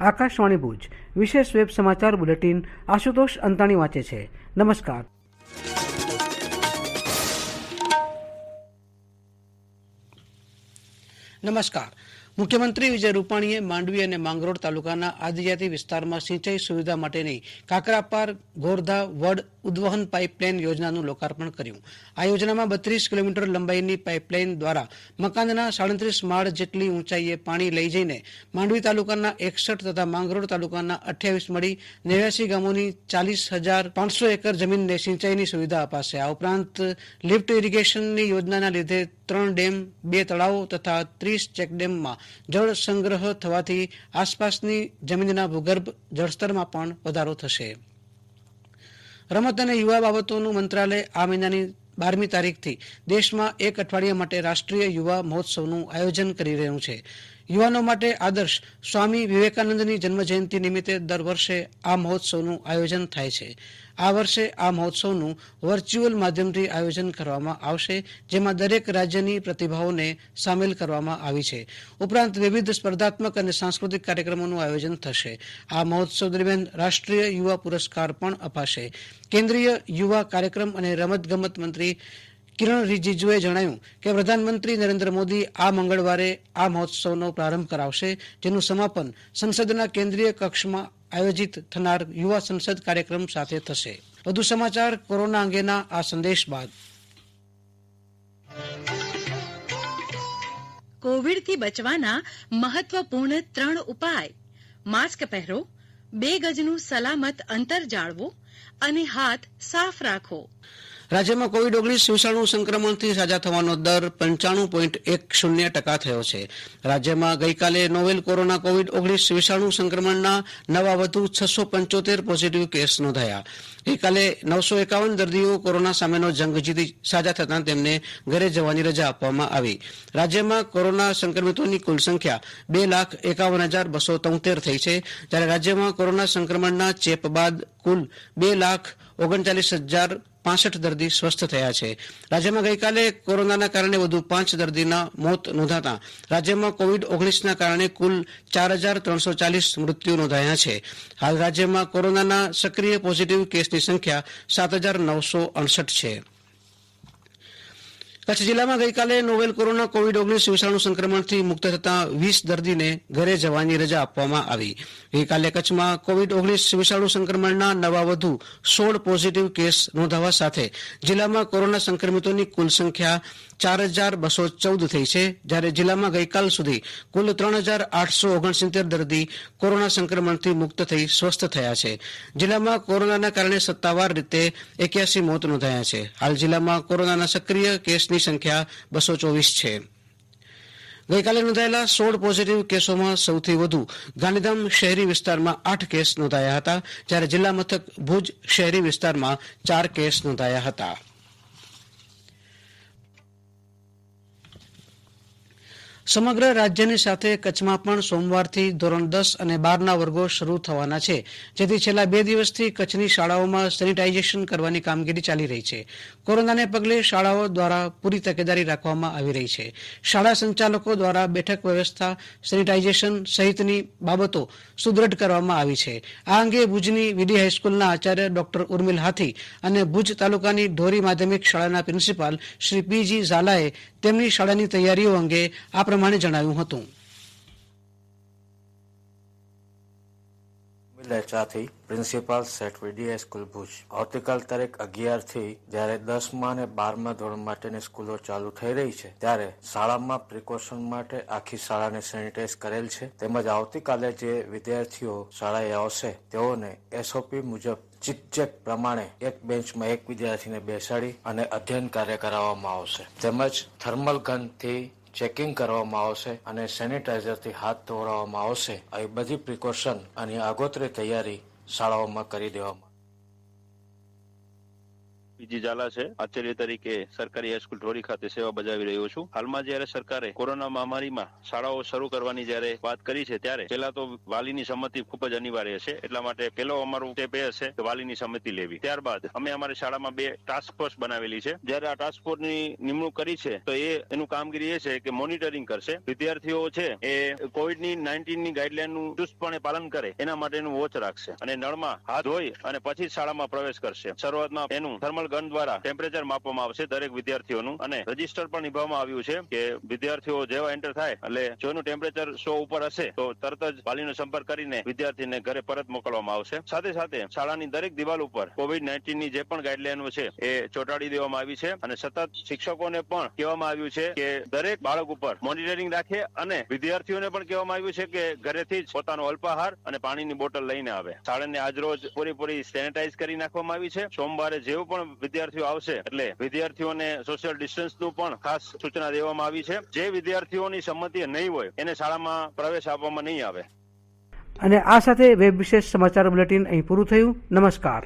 આકાશવાણી ભુજ. વિશેષ વેબ સમાચાર બુલેટિન આશુતોષ અંતાણી વાંચે છે. નમસ્કાર. નમસ્કાર. મુખ્યમંત્રી વિજય રૂપાણીએ માંડવી અને માંગરોળ તાલુકાના આદિજાતિ વિસ્તારમાં સિંચાઈ સુવિધા માટેની કાકરાપાર ગોરધા વડ, ઉદ્વહન પાઇપલાઇન યોજનાનું લોકાર્પણ કર્યું. આ યોજનામાં બત્રીસ કિલોમીટર લંબાઈની પાઇપલાઇન દ્વારા મકાનના સાડત્રીસ માળ જેટલી ઊંચાઈએ પાણી લઈ જઈને માંડવી તાલુકાના એકસઠ તથા માંગરોળ તાલુકાના અઠ્યાવીસ મળી નેવ્યાસી ગામોની ચાલીસ હજાર પાંચસો એકર જમીનને સિંચાઈની સુવિધા અપાશે. આ ઉપરાંત લિફ્ટ ઇરિગેશનની યોજનાના લીધે ત્રણ ડેમ, બે તળાવો તથા ત્રીસ ચેકડેમમાં જળ સંગ્રહ થવાથી આસપાસની જમીનના ભૂગર્ભ જળસ્તરમાં પણ વધારો થશે. રમત અને યુવા બાબતોનું મંત્રાલય આ મહિનાની બારમી તારીખથી દેશમાં એક અઠવાડિયા માટે રાષ્ટ્રીય યુવા મહોત્સવનું આયોજન કરી રહ્યું છે. યુવાનો માટે આદર્શ સ્વામી વિવેકાનંદની જન્મજયંતિ નિમિત્તે દર વર્ષે આ મહોત્સવનું આયોજન થાય છે. આ વર્ષે આ મહોત્સવનું વર્ચ્યુઅલ માધ્યમથી આયોજન કરવામાં આવશે, જેમાં દરેક રાજ્યની પ્રતિભાઓને સામેલ કરવામાં આવી છે. ઉપરાંત વિવિધ સ્પર્ધાત્મક અને સાંસ્કૃતિક કાર્યક્રમોનું આયોજન થશે. આ મહોત્સવ દરમિયાન રાષ્ટ્રીય યુવા પુરસ્કાર પણ અપાશે. કેન્દ્રીય યુવા કાર્યક્રમ અને રમતગમત મંત્રી કિરણ રીજીજુએ જણાવ્યું કે પ્રધાનમંત્રી નરેન્દ્ર મોદી આ મંગળવારે આ મહોત્સવનો પ્રારંભ કરાવશે, જેનું સમાપન સંસદના કેન્દ્રીય કક્ષમાં આયોજિત થનાર યુવા સંસદ કાર્યક્રમ સાથે થશે. વધુ સમાચાર કોરોના અંગેના આ સંદેશ બાદ. કોવિડથી બચવાના મહત્વપૂર્ણ ત્રણ ઉપાય. માસ્ક પહેરો, બે ગજનું સલામત અંતર જાળવો અને હાથ સાફ રાખો. રાજ્યમાં કોવિડ ઓગણીસ વિષાણુ સંક્રમણથી સાજા થવાનો દર પંચાણું પોઈન્ટ એક શૂન્ય ટકા થયો છે. રાજ્યમાં ગઈકાલે નોવેલ કોરોના કોવિડ ઓગણીસ વિષાણુ સંક્રમણના નવા વધુ છસો પંચોતેર પોઝિટિવ કેસ નોંધાયા. ગઈકાલે નવસો એકાવન દર્દીઓ કોરોના સામેનો જંગ જીતી સાજા થતાં તેમને ઘરે જવાની રજા આપવામાં આવી. રાજ્યમાં કોરોના સંક્રમિતોની કુલ સંખ્યા બે લાખ એકાવન હજાર બસો તોતેર થઈ છે. જ્યારે રાજ્યમાં કોરોના સંક્રમણના ચેપ બાદ કુલ બે લાખ ઓગણચાલીસ હજાર પાસઠ દર્દી સ્વસ્થ થયા છે. રાજ્યમાં ગઈકાલે કોરોનાના કારણે વધુ પાંચ દર્દીના મોત નોંધાતા રાજ્યમાં કોવિડ ઓગણીસના કારણે કુલ ચાર હજાર ત્રણસો ચાલીસ મૃત્યુ નોંધાયા છે. હાલ રાજ્યમાં કોરોનાના સક્રિય પોઝિટિવ કેસની સંખ્યા સાત હજાર નવસો અડસઠ છે. કચ્છ જિલ્લામાં ગઈકાલે નોવેલ કોરોના કોવિડ ઓગણીસ વિષાણુ સંક્રમણથી મુક્ત થતાં વીસ દર્દીને ઘરે જવાની રજા આપવામાં આવી. ગઈકાલે કચ્છમાં કોવિડ ઓગણીસ વિષાણુ સંક્રમણના નવા વધુ સોળ પોઝિટિવ કેસ નોંધાવા સાથે જિલ્લામાં કોરોના સંક્રમિતોની કુલ સંખ્યા ચાર હજાર બસો ચૌદ થઈ છે. જ્યારે જિલ્લામાં ગઈકાલ સુધી કુલ ત્રણ હજાર આઠસો ઓગણસિત્તેર દર્દી કોરોના સંક્રમણથી મુક્ત થઈ સ્વસ્થ થયા છે. જિલ્લામાં કોરોનાના કારણે સત્તાવાર રીતે એક્યાસી મોત નોંધાયા છે. હાલ જિલ્લામાં કોરોનાના સક્રિય કેસની સંખ્યા બસો ચોવીસ છે. ગઈકાલે નોંધાયેલા સોળ પોઝિટિવ કેસોમાં સૌથી વધુ ગાંધીધામ શહેરી વિસ્તારમાં આઠ કેસ નોંધાયા હતા, જ્યારે જિલ્લા મથક ભુજ શહેરી વિસ્તારમાં ચાર કેસ નોંધાયા હતા. સમગ્ર રાજ્યની સાથે કચ્છમાં પણ સોમવારથી ધોરણ દસ અને બારના વર્ગો શરૂ થવાના છે, જેથી છેલ્લા બે દિવસથી કચ્છની શાળાઓમાં સેનિટાઇઝેશન કરવાની કામગીરી ચાલી રહી છે. કોરોનાને પગલે શાળાઓ દ્વારા પૂરી તકેદારી રાખવામાં આવી રહી છે. શાળા સંચાલકો દ્વારા બેઠક વ્યવસ્થા, સેનિટાઇઝેશન સહિતની બાબતો સુદ્રઢ કરવામાં આવી છે. આ અંગે ભુજની વીડી હાઈસ્કૂલના આચાર્ય ડોક્ટર ઉર્મિલ હાથી અને ભુજ તાલુકાની ઢોરી માધ્યમિક શાળાના પ્રિન્સિપાલ શ્રી પીજી ઝાલાએ તેમની શાળાની તૈયારીઓ અંગે આ પ્રમાણે જણાવ્યું હતું. લેચાથી પ્રિન્સિપાલ સેટ વીડીએ સ્કૂલ ભુજ. આવતીકાલ તારીખ અગિયારથી જ્યારે દસમા અને બારમા ધોરણ માટેની સ્કૂલો ચાલુ થઈ રહી છે, ત્યારે શાળામાં પ્રિકોશન માટે આખી શાળાને સેનિટાઈઝ કરેલ છે. તેમજ આવતીકાલે જે વિદ્યાર્થીઓ શાળાએ આવશે, તેઓને એસઓપી મુજબ ચીકચેક પ્રમાણે એક બેન્ચમાં એક વિદ્યાર્થીને બેસાડી અને અધ્યયન કાર્ય કરાવવામાં આવશે. તેમજ થર્મલ ગનથી ચેકિંગ કરવામાં આવશે અને સેનિટાઈઝરથી હાથ ધોવડાવવામાં આવશે. આવી બધી પ્રિકોશન અને આગોતરી તૈયારી શાળાઓમાં કરી દેવામાં પીજી ઝાલા છે. આચાર્ય તરીકે સરકારી હાઈસ્કૂલ ઢોરી ખાતે સેવા બજાવી રહ્યો છું. હાલમાં જયારે સરકારે કોરોના મહામારીમાં શાળાઓ શરૂ કરવાની જયારે વાત કરી છે, ત્યારે પહેલા તો વાલીની સંમતિ ખૂબ જ અનિવાર્ય છે. એટલા માટે પેલો અમારું સ્ટેપ એ હશે કે વાલીની સંમતિ લેવી. ત્યારબાદ અમે અમારી શાળામાં બે ટાસ્ક ફોર્સ બનાવેલી છે. જયારે આ ટાસ્ક ફોર્સની નિમણૂક કરી છે, તો એ એનું કામગીરી એ છે કે મોનિટરિંગ કરશે. વિદ્યાર્થીઓ છે, એ કોવિડની નાઇન્ટીનની ગાઈડલાઇનનું ચુસ્તપણે પાલન કરે, એના માટેનું વોચ રાખશે અને નળમાં હાથ ધોઈ અને પછી શાળામાં પ્રવેશ કરશે. શરૂઆતમાં એનું થર્મલ ગન દ્વારા ટેમ્પરેચર માપવામાં આવશે દરેક વિદ્યાર્થીઓનું. અને રજિસ્ટર પણ નિભાવવામાં આવ્યું છે કે વિદ્યાર્થીઓ જેવા એન્ટર થાય, એટલે જો એનું ટેમ્પરેચર સો ઉપર હશે, તો તરત જ વાલીનો સંપર્ક કરીને વિદ્યાર્થીને ઘરે પરત મોકલવામાં આવશે. સાથે સાથે શાળાની દરેક દિવાલ ઉપર કોવિડ નાઇન્ટીનની જે પણ ગાઈડલાઈનો છે, એ ચોંટાડી દેવામાં આવી છે. અને સતત શિક્ષકોને પણ કહેવામાં આવ્યું છે કે દરેક બાળક ઉપર મોનિટરિંગ રાખે અને વિદ્યાર્થીઓને પણ કહેવામાં આવ્યું છે કે ઘરેથી જ પોતાનો અલ્પાહાર અને પાણીની બોટલ લઈને આવે. શાળાને આજરોજ પૂરેપૂરી સેનેટાઈઝ કરી નાખવામાં આવી છે. સોમવારે જેવું પણ વિદ્યાર્થીઓ આવશે એટલે વિદ્યાર્થીઓને સોશિયલ ડિસ્ટન્સનું પણ ખાસ સૂચના દેવામાં આવી છે. જે વિદ્યાર્થીઓની સંમતિ નહીં હોય, એને શાળામાં પ્રવેશ આપવામાં નહીં આવે. અને આ સાથે વેબ વિશેષ સમાચાર બુલેટિન અહીં પૂરું થયું. નમસ્કાર.